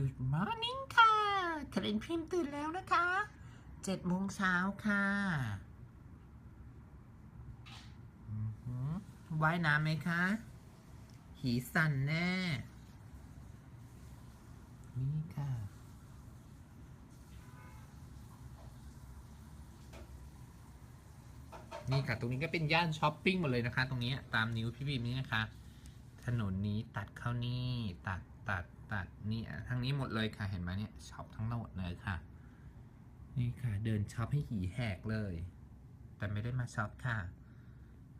Good morning ค่ะคารินพิมพ์ตื่นแล้วนะคะเจ็ดโมงเช้าค่ะอือหือว่ายน้ำไหมคะ หีสันแน่ นี่ค่ะ นี่ค่ะ ตรงนี้ก็เป็นย่านช้อปปิ้งหมดเลยนะคะ ตรงนี้ตามนิ้วพี่บีมนี่นะคะ ถนนนี้ตัดเข้านี่ ตัดตัด ตัดนี่อะทางนี้หมดเลยค่ะเห็นไหมเนี่ยช็อปทั้งหมดเลยค่ะ นี่ค่ะ เดินช็อปให้หีแหกเลย แต่ไม่ได้มาช็อปค่ะ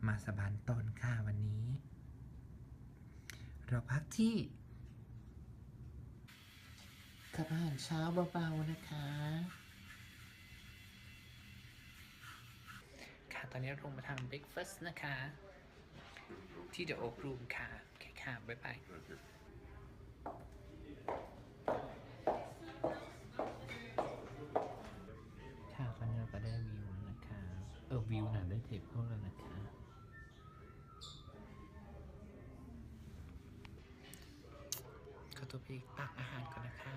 มาสบานตนค่ะวันนี้ เราพักที่กับอาหารเช้าเบาๆนะคะ ค่ะตอนนี้ลงมาทำเบรกฟาสต์นะคะ ที่เดอะโอ๊กรูมค่ะ โอเคค่ะ บ๊ายบาย ค่ะตอนนี้เราก็ได้วิวนะคะ เออวิวน่ะได้เทปเข้าแล้วนะคะ ขอตัวไปตักอาหารก่อนนะคะ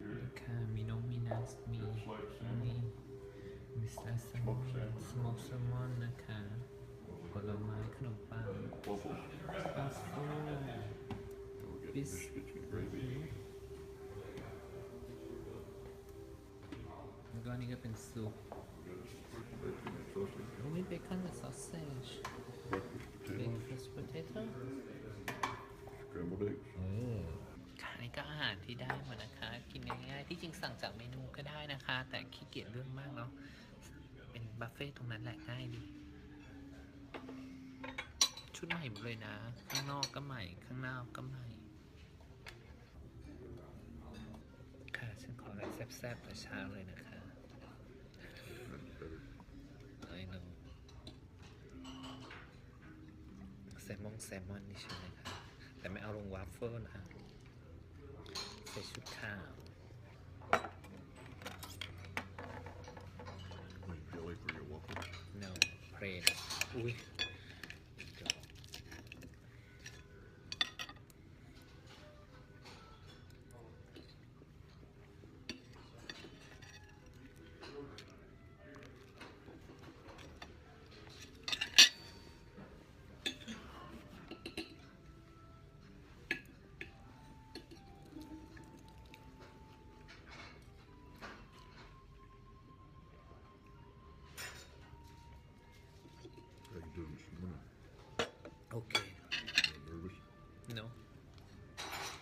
นี่ค่ะมีน้องมีนัสมีมีมิสเตอร์แซลมอนสมกแซลมอนนะคะ ลไม้ขนมปัง Waffles. ปาสต้ We'll get Bis- biscuits and gravy. แล้วก็อันนี้ก็เป็นซุป Bacon and sausage. โอ้มีเบคอนกับซอสเซจ Breakfast เบ potato. คอนสปเตโต้ Scrambled eggs. เออค่ะนี่ก็อาหารที่ได้มานะคะ กินง่ายๆที่จริงสั่งจากเมนูก็ได้นะคะ แต่ขี้เกียจเรื่องมากเนาะเป็นบัฟเฟ่ต์ตรงนั้นแหละง่ายดี ชุดใหม่หมดเลยนะ ข้างนอกก็ใหม่ ข้างนอกก็ใหม่ ค่ะ ฉันขออะไรแซ่บๆแต่เช้าเลยนะคะ That's better. ไอ้น้องแซลมอนแซลมอนนี่ใช่ไหมคะแต่ไม่เอาลงวาฟเฟิลนะใส่ชุดข้าว Need jelly for your waffles. no เพ โอเค You nervous? no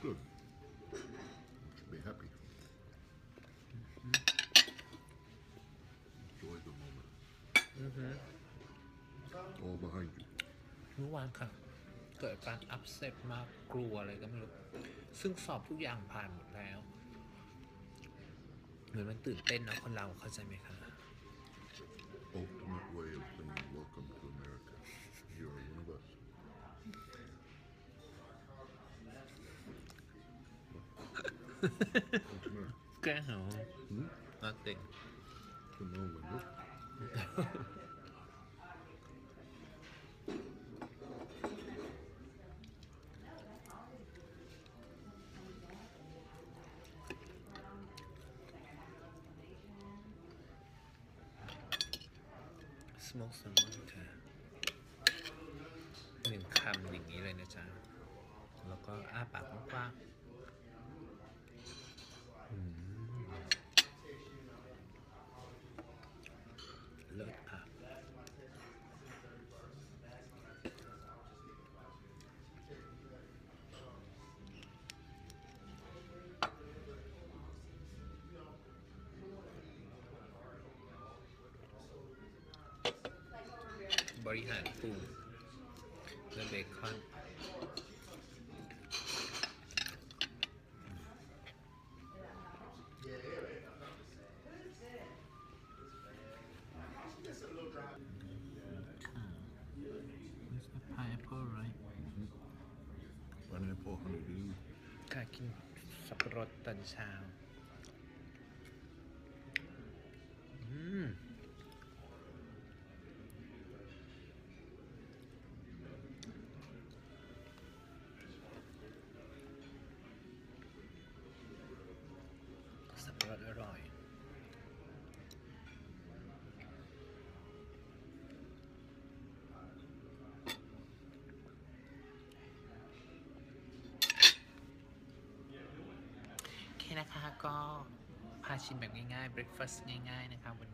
Good. You should be happy. Enjoy the moment. อือฮึ All behind you. เมื่อวานค่ะ เกิดการอัพเซตมากกลัวอะไรก็ไม่รู้ ซึ่งสอบทุกอย่างผ่านหมดแล้ว เหมือนมันตื่นเต้นนะคนเราเข้าใจไหมคะ What's the matter? แกล้งเหรอ Hmm? nothing Come on, Linda. smoke salmon ค่ะหนึ่งคำอย่างนี้เลยนะจ๊ะ ริหารฟูและเบคอน Where's the pineapple right Pineapple honeydew. ค่ะกินสับปะรดตอนเช้าอืม นะคะ ก็พาชิมแบบง่ายๆ breakfast ง่าย ๆ นะคะวันนี้